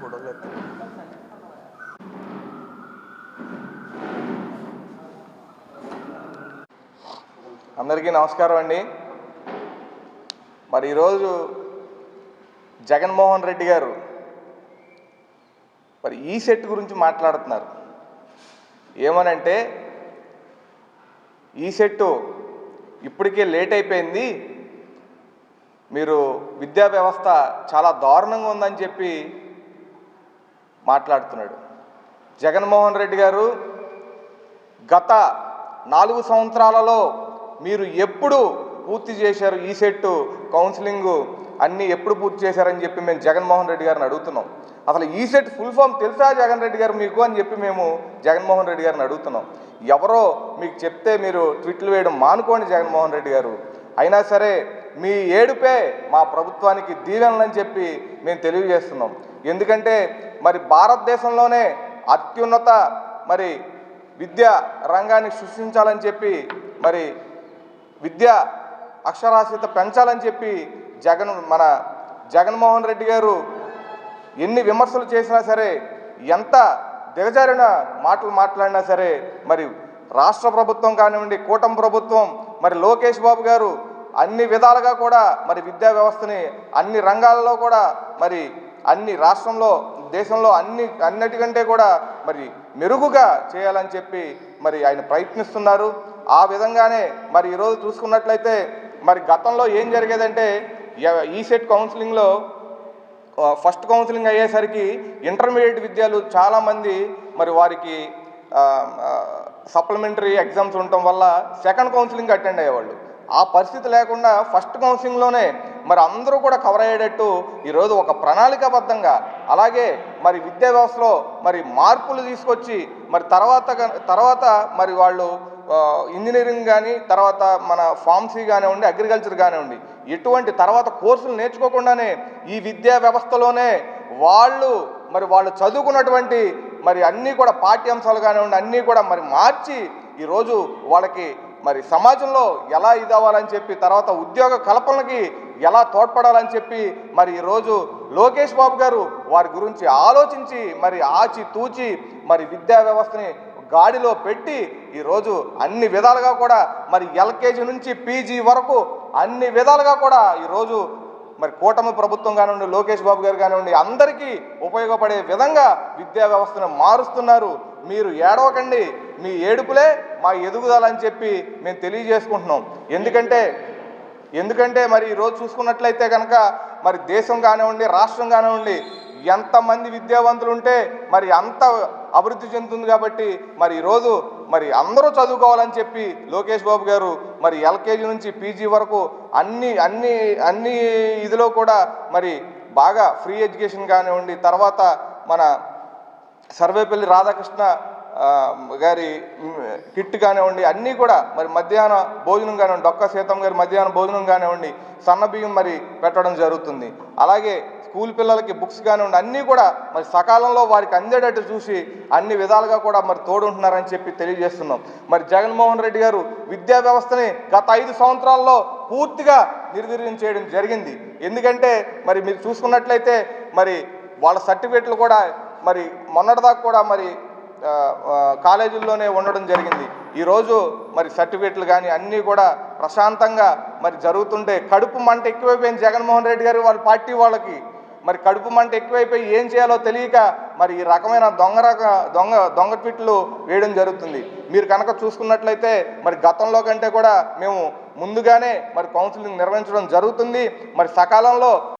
ఫోటోలు ఎత్తాను. అందరికీ నమస్కారం అండి మరి ఈరోజు జగన్మోహన్ రెడ్డి గారు మరి ఈ సెట్ గురించి మాట్లాడుతున్నారు ఏమనంటే ఈ సెట్టు ఇప్పటికే లేట్ అయిపోయింది మీరు విద్యా వ్యవస్థ చాలా దారుణంగా ఉందని చెప్పి మాట్లాడుతున్నాడు. జగన్మోహన్ రెడ్డి గారు గత నాలుగు సంవత్సరాలలో మీరు ఎప్పుడు పూర్తి చేశారు ఈ సెట్టు కౌన్సిలింగ్ అన్నీ ఎప్పుడు పూర్తి చేశారని చెప్పి మేము జగన్మోహన్ రెడ్డి గారిని అడుగుతున్నాం. అసలు ఈ సెట్ ఫుల్ ఫామ్ తెలుసా జగన్ రెడ్డి గారు మీకు అని చెప్పి మేము జగన్మోహన్ రెడ్డి గారిని అడుగుతున్నాం. ఎవరో మీకు చెప్తే మీరు ట్విట్లు వేయడం మానుకోండి జగన్మోహన్ రెడ్డి గారు. అయినా సరే మీ ఏడుపే మా ప్రభుత్వానికి దీవెనలని చెప్పి మేము తెలియజేస్తున్నాం. ఎందుకంటే మరి భారతదేశంలోనే అత్యున్నత మరి విద్యా రంగాన్ని సృష్టించాలని చెప్పి మరి విద్య అక్షరాస్యత పెంచాలని చెప్పి జగన్ మన జగన్మోహన్ రెడ్డి గారు ఎన్ని విమర్శలు చేసినా సరే ఎంత దిగజారిన మాటలు మాట్లాడినా సరే మరి రాష్ట్ర ప్రభుత్వం కానివ్వండి కూటమి ప్రభుత్వం మరి లోకేష్ బాబు గారు అన్ని విధాలుగా కూడా మరి విద్యా వ్యవస్థని అన్ని రంగాలలో కూడా మరి అన్ని రాష్ట్రంలో దేశంలో అన్ని అన్నిటికంటే కూడా మరి మెరుగుగా చేయాలని చెప్పి మరి ఆయన ప్రయత్నిస్తున్నారు. ఆ విధంగానే మరి ఈరోజు చూసుకున్నట్లయితే మరి గతంలో ఏం జరిగేదంటే ఈసెట్ ఈ సెట్ కౌన్సిలింగ్లో ఫస్ట్ కౌన్సిలింగ్ అయ్యేసరికి ఇంటర్మీడియట్ విద్యాలు చాలామంది మరి వారికి సప్లిమెంటరీ ఎగ్జామ్స్ ఉండటం వల్ల సెకండ్ కౌన్సిలింగ్ అటెండ్ అయ్యేవాళ్ళు. ఆ పరిస్థితి లేకుండా ఫస్ట్ కౌన్సిలింగ్లోనే మరి అందరూ కూడా కవర్ అయ్యేటట్టు ఈరోజు ఒక ప్రణాళికాబద్ధంగా అలాగే మరి విద్యా వ్యవస్థలో మరి మార్పులు తీసుకొచ్చి మరి తర్వాత తర్వాత మరి వాళ్ళు ఇంజనీరింగ్ కానీ తర్వాత మన ఫార్మసీ కానివ్వండి అగ్రికల్చర్ కానివ్వండి ఎటువంటి తర్వాత కోర్సులు నేర్చుకోకుండానే ఈ విద్యా వ్యవస్థలోనే వాళ్ళు మరి వాళ్ళు చదువుకున్నటువంటి మరి అన్నీ కూడా పాఠ్యాంశాలు కానివ్వండి అన్నీ కూడా మరి మార్చి ఈరోజు వాళ్ళకి మరి సమాజంలో ఎలా ఇదవ్వాలని చెప్పి తర్వాత ఉద్యోగ కల్పనకి ఎలా తోడ్పడాలని చెప్పి మరి ఈరోజు లోకేష్ బాబు గారు వారి గురించి ఆలోచించి మరి ఆచి తూచి మరి విద్యా వ్యవస్థని గాడిలో పెట్టి ఈరోజు అన్ని విధాలుగా కూడా మరి ఎల్కేజీ నుంచి పీజీ వరకు అన్ని విధాలుగా కూడా ఈరోజు మరి కూటమి ప్రభుత్వం కానివ్వండి లోకేష్ బాబు గారు కానివ్వండి అందరికీ ఉపయోగపడే విధంగా విద్యా వ్యవస్థను మారుస్తున్నారు. మీరు ఏడవకండి. మీ ఏడుపులే మా ఎదుగుదల అని చెప్పి మేము తెలియజేసుకుంటున్నాం. ఎందుకంటే ఎందుకంటే మరి ఈరోజు చూసుకున్నట్లయితే కనుక మరి దేశం కానివ్వండి రాష్ట్రం కానివ్వండి ఎంతమంది విద్యావంతులు ఉంటే మరి అంత అభివృద్ధి చెందుతుంది కాబట్టి మరి ఈరోజు మరి అందరూ చదువుకోవాలని చెప్పి లోకేష్ బాబు గారు మరి ఎల్కేజీ నుంచి పీజీ వరకు అన్ని అన్ని అన్ని ఇదిలో కూడా మరి బాగా ఫ్రీ ఎడ్యుకేషన్ కానివ్వండి తర్వాత మన సర్వేపల్లి రాధాకృష్ణ గారి కిట్ కానివ్వండి అన్నీ కూడా మరి మధ్యాహ్న భోజనం కానివ్వండి డొక్క సీతం గారి మధ్యాహ్న భోజనం కానివ్వండి సన్న బియ్యం మరి పెట్టడం జరుగుతుంది. అలాగే స్కూల్ పిల్లలకి బుక్స్ కానివ్వండి అన్నీ కూడా మరి సకాలంలో వారికి అందేటట్టు చూసి అన్ని విధాలుగా కూడా మరి తోడుంటున్నారని చెప్పి తెలియజేస్తున్నాం. మరి జగన్మోహన్ రెడ్డి గారు విద్యా వ్యవస్థని గత ఐదు సంవత్సరాల్లో పూర్తిగా నిర్వీర్యం చేయడం జరిగింది. ఎందుకంటే మరి మీరు చూసుకున్నట్లయితే మరి వాళ్ళ సర్టిఫికెట్లు కూడా మరి మొన్నటిదాకా కూడా మరి కాలేజీల్లోనే ఉండడం జరిగింది. ఈరోజు మరి సర్టిఫికెట్లు కానీ అన్నీ కూడా ప్రశాంతంగా మరి జరుగుతుంటే కడుపు మంట ఎక్కువైపోయింది జగన్మోహన్ రెడ్డి గారు వాళ్ళ పార్టీ వాళ్ళకి. మరి కడుపు మంట ఎక్కువైపోయి ఏం చేయాలో తెలియక మరి ఈ రకమైన దొంగ రక దొంగ దొంగ ట్విట్లు వేయడం జరుగుతుంది. మీరు కనుక చూసుకున్నట్లయితే మరి గతంలో కంటే కూడా మేము ముందుగానే మరి కౌన్సిలింగ్ నిర్వహించడం జరుగుతుంది. మరి సకాలంలో